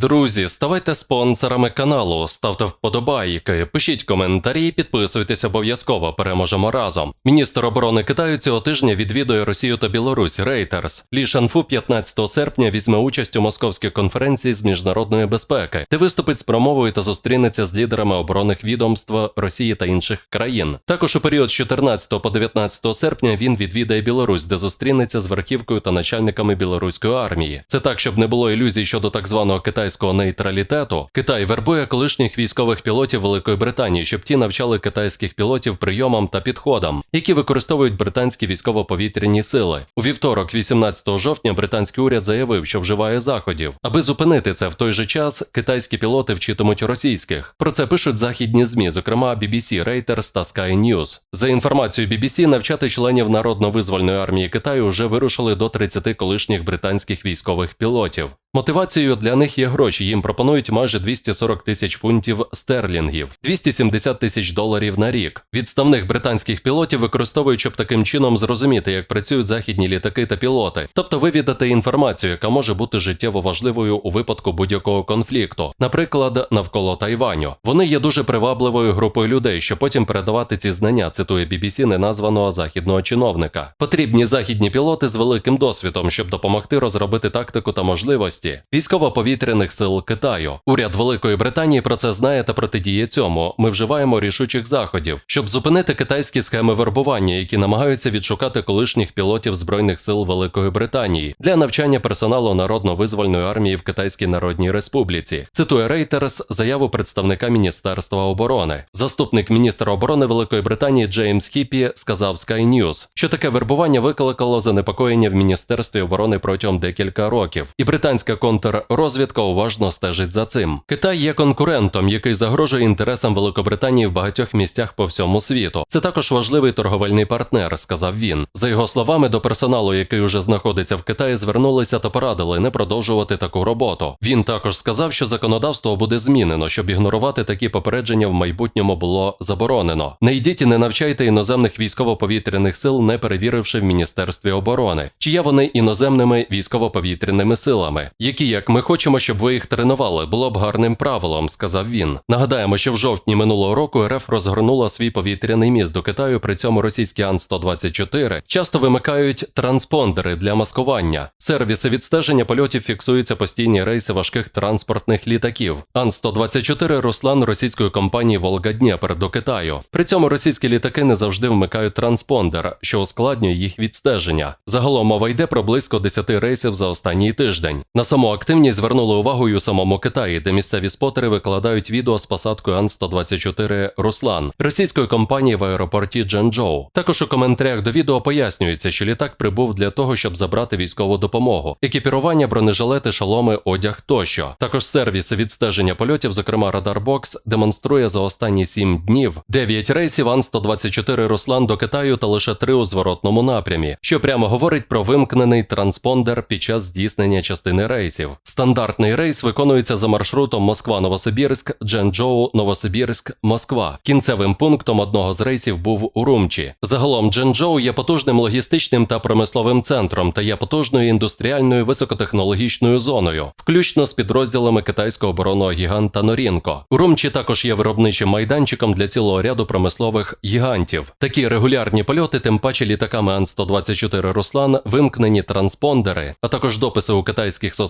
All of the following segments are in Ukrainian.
Друзі, ставайте спонсорами каналу, ставте вподобайки, пишіть коментарі, підписуйтесь обов'язково. Переможемо разом. Міністр оборони Китаю цього тижня відвідує Росію та Білорусь Рейтерс. Лі Шанфу 15 серпня візьме участь у московській конференції з міжнародної безпеки, де виступить з промовою та зустрінеться з лідерами оборонних відомств Росії та інших країн. Також у період з 14 по 19 серпня він відвідає Білорусь, де зустрінеться з верхівкою та начальниками білоруської армії. Це так, щоб не було ілюзій щодо так званого китайського нейтралітету. Китай вербує колишніх військових пілотів Великої Британії, щоб ті навчали китайських пілотів прийомам та підходам, які використовують британські військово-повітряні сили. У вівторок, 18 жовтня, британський уряд заявив, що вживає заходів. Аби зупинити це в той же час, китайські пілоти вчитимуть російських. Про це пишуть західні змі, зокрема BBC, Reuters та Sky News. За інформацією BBC, навчати членів народно-визвольної армії Китаю вже вирушили до 30 колишніх британських військових пілотів. Мотивацією для них є гроші. Їм пропонують майже 240 тисяч фунтів стерлінгів, 270 тисяч доларів на рік. Відставних британських пілотів використовують, щоб таким чином зрозуміти, як працюють західні літаки та пілоти, тобто вивідати інформацію, яка може бути життєво важливою у випадку будь-якого конфлікту, наприклад, навколо Тайваню. Вони є дуже привабливою групою людей, щоб потім передавати ці знання. Цитує BBC неназваного західного чиновника. Потрібні західні пілоти з великим досвідом, щоб допомогти розробити тактику та можливості військово-повітряних сил Китаю. Уряд Великої Британії про це знає та протидіє цьому. Ми вживаємо рішучих заходів, щоб зупинити китайські схеми вербування, які намагаються відшукати колишніх пілотів збройних сил Великої Британії для навчання персоналу народно-визвольної армії в Китайській Народній Республіці. Цитує Reuters заяву представника Міністерства оборони. Заступник міністра оборони Великої Британії Джеймс Хіппі сказав Sky News, що таке вербування викликало занепокоєння в міністерстві оборони протягом декілька років, і британська контррозвідка уважно стежить за цим. Китай є конкурентом, який загрожує інтересам Великобританії в багатьох місцях по всьому світу. Це також важливий торговельний партнер, сказав він. За його словами, до персоналу, який уже знаходиться в Китаї, звернулися та порадили не продовжувати таку роботу. Він також сказав, що законодавство буде змінено, щоб ігнорувати такі попередження в майбутньому було заборонено. Не йдіть і не навчайте іноземних військово-повітряних сил, не перевіривши в міністерстві оборони, чи є вони іноземними військово-повітряними силами, які, як ми хочемо, щоб ви їх тренували, було б гарним правилом, сказав він. Нагадаємо, що в жовтні минулого року РФ розгорнула свій повітряний міст до Китаю. При цьому російські Ан-124 часто вимикають транспондери для маскування. Сервіси відстеження польотів фіксуються постійні рейси важких транспортних літаків. Ан-124 Руслан російської компанії Волга Дніпр до Китаю. При цьому російські літаки не завжди вмикають транспондер, що ускладнює їх відстеження. Загалом мова йде про близько 10 рейсів за останній тиждень. На саму активність звернули увагу й у самому Китаї, де місцеві спотери викладають відео з посадкою Ан-124 Руслан російської компанії в аеропорті Джанчжоу. Також у коментарях до відео пояснюється, що літак прибув для того, щоб забрати військову допомогу, екіпірування, бронежилети, шоломи, одяг тощо. Також сервіси відстеження польотів, зокрема Радарбокс, демонструє за останні 7 днів 9 рейсів Ан-124 Руслан до Китаю та лише 3 у зворотному напрямі, що прямо говорить про вимкнений транспондер під час здійснення частини рейсів. Стандартний рейс виконується за маршрутом Москва-Новосибірськ, Дженчжоу, Новосибірськ, Москва. Кінцевим пунктом одного з рейсів був Урумчі. Загалом Дженчжоу є потужним логістичним та промисловим центром та є потужною індустріальною високотехнологічною зоною, включно з підрозділами китайського оборонного гіганта Норінко. Урумчі також є виробничим майданчиком для цілого ряду промислових гігантів. Такі регулярні польоти, тим паче літаками Ан-124 Руслан, вимкнені транспондери, а також дописи у китайських соцмережах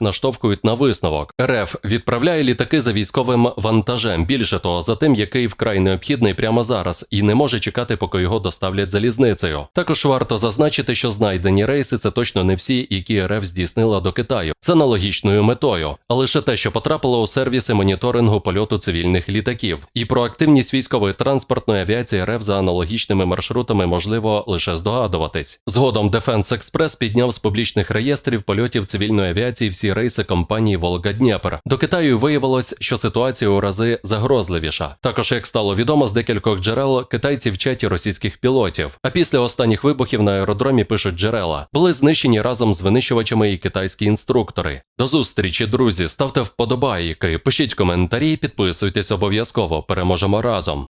наштовхують на висновок. РФ відправляє літаки за військовим вантажем. Більше того, за тим, який вкрай необхідний прямо зараз, і не може чекати, поки його доставлять залізницею. Також варто зазначити, що знайдені рейси це точно не всі, які РФ здійснила до Китаю з аналогічною метою, а лише те, що потрапило у сервіси моніторингу польоту цивільних літаків. І про активність військової транспортної авіації РФ за аналогічними маршрутами можливо лише здогадуватись. Згодом Defense Express підняв з публічних реєстрів польотів цивільної авіації всі рейси компанії Волга Дніпр. До Китаю виявилось, що ситуація у рази загрозливіша. Також, як стало відомо з декількох джерел, китайці вчать і російських пілотів. А після останніх вибухів на аеродромі пишуть джерела, були знищені разом з винищувачами і китайські інструктори. До зустрічі, друзі, ставте вподобайки, пишіть коментарі, підписуйтесь обов'язково. Переможемо разом.